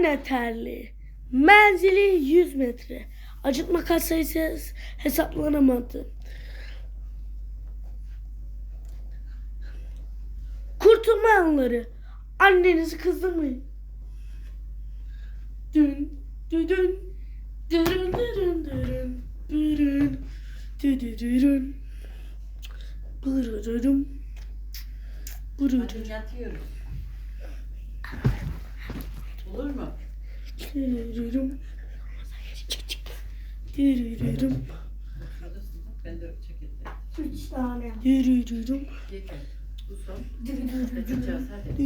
Anne terliği. Menzili 100 metre. Acıtma kat sayısı hesaplanamadı. Kurtulma anları. Annenizi kızdırmayın. Dün, dün, dün, dürün, dürün, dürün, dürün, dürün, bırırırım, bırırırım, Hadi de çekildim. Üç tane. dürürürüm, Yeter. Bu son. Dürüdürüdürü. Kaçacağız hadi.